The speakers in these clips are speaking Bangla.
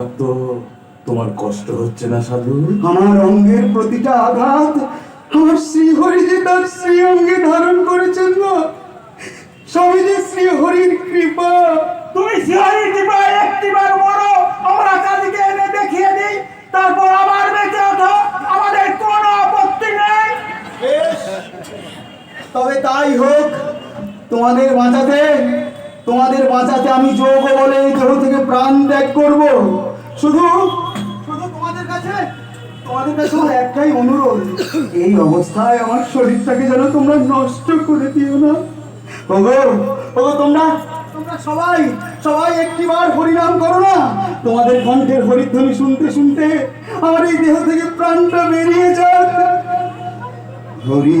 তো তোমার কষ্ট হচ্ছে না সাধু? আমার অঙ্গের প্রতিটা আঘাত আমার শ্রী হরি যে তার শ্রী অঙ্গে ধারণ করেছেন না। যে শ্রীহরির কৃপা। তুমি শিহরির কৃপায় একটিবার মরো আমরা কাজীকে এনে দেখিয়ে দিই তারপর আবার বেঁচে ওঠো আমাদের কোনো আপত্তি নেই। তবে তাই হোক তোমাদের বাঁচাতে তোমাদের বাঁচাতে আমি যোগ বলে এই দেহ থেকে প্রাণ ত্যাগ করব। শুধু শুধু তোমাদের কাছে তোমাদের কাছে আমার একটাই অনুরোধ, এই অবস্থায় আমার শরীরটাকে যেন তোমরা নষ্ট করে দিও না। ওগো ওগো, তোমরা তোমরা সবাই সবাই একটিবার হরিনাম করো না। তোমাদের কণ্ঠের হরিধ্বনি শুনতে শুনতে আমার এই দেহ থেকে প্রাণটা বেরিয়ে যাক। হরি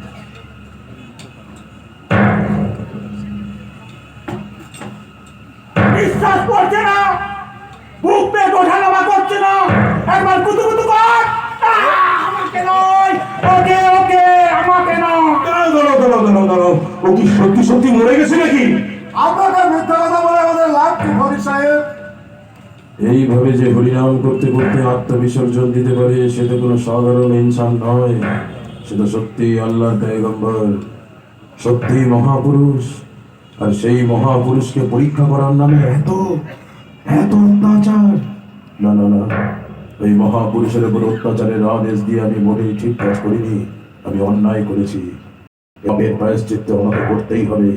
বিশ্বাস করছে না। বুক পেট ওঠানামা করছে না। একবার কুতু কুতু কর। আমাকে নয়। ওকে ওকে আমাকে নয়। দাঁড়াও দাঁড়াও দাঁড়াও দাঁড়াও ও কি সত্যি সত্যি মরে গেছে নাকি? আপনাকে মিথ্যা কথা বলে আমাদের লাভ কি হরি সাহেব? এইভাবে যে হরিনাম করতে করতে আত্মবিসর্জন দিতে পারে সে তো কোনো সাধারণ ইনসান নয়। সে তো সত্যি আল্লাহর পেগম্বর সত্যি মহাপুরুষ। আর সেই মহাপুরুষকে পরীক্ষা করার নামে এত এত অত্যাচার। না না না এই মহাপুরুষের উপর অত্যাচারের আদেশ দিয়ে আমি মোটেই ঠিক কাজ করিনি আমি অন্যায় করেছি। পাপের প্রায়শ্চিত্ত আমাকে করতেই হবে।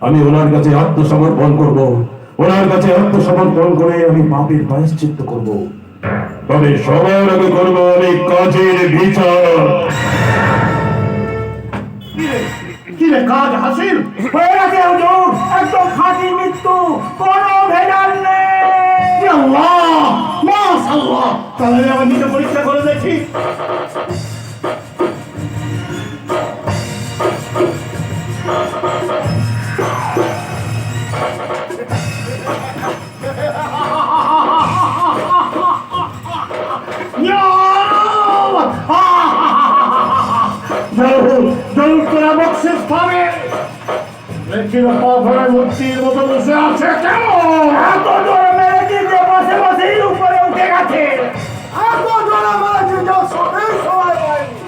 আমি ওনার কাছে আত্মসমর্পণ করব। ওনার কাছে আত্মসমর্পণ করে আমি পাপের প্রায়শ্চিত্ত করব। তবে সবার আগে করব আমি কাজের বিচার। কি রে কাজ হাসিল? নিজে পরীক্ষা করে দেখি। জরুর জরুর তোরা বকশিস পাবে। লেকিন পাথরের মূর্তির মতো বসে আছে।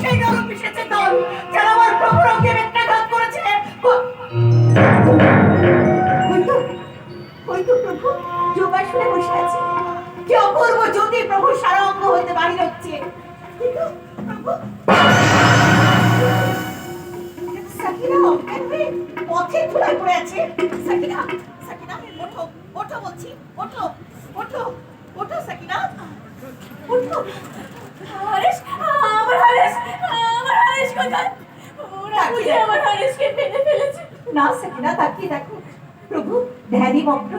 সেই নরম মিশেছে দল, যারা আমার প্রভুরকে মিথ্যাঘাত করেছে। কো- ওই তো ওই তো প্রভু যোগাসনে বসে আছে। কি অপূর্ব জ্যোতি প্রভু সারা অঙ্গ হইতে বাহির হচ্ছে কিন্তু প্রভু, সাকিনা অজ্ঞান হয়ে পথে ধুলায় পড়ে আছে। সাকিনা সাকিনা, ওঠো ওঠো বলছি, ওঠো ওঠো ওঠো সাকিনা, ওঠো। হারেস আমার হারেস আমার হারেস কোথায় ওরা বুঝে আমার হারেসকে ফেলে ফেলেছে না সাকিনা তাকিয়ে দেখো প্রভু ধ্যানী মগ্ন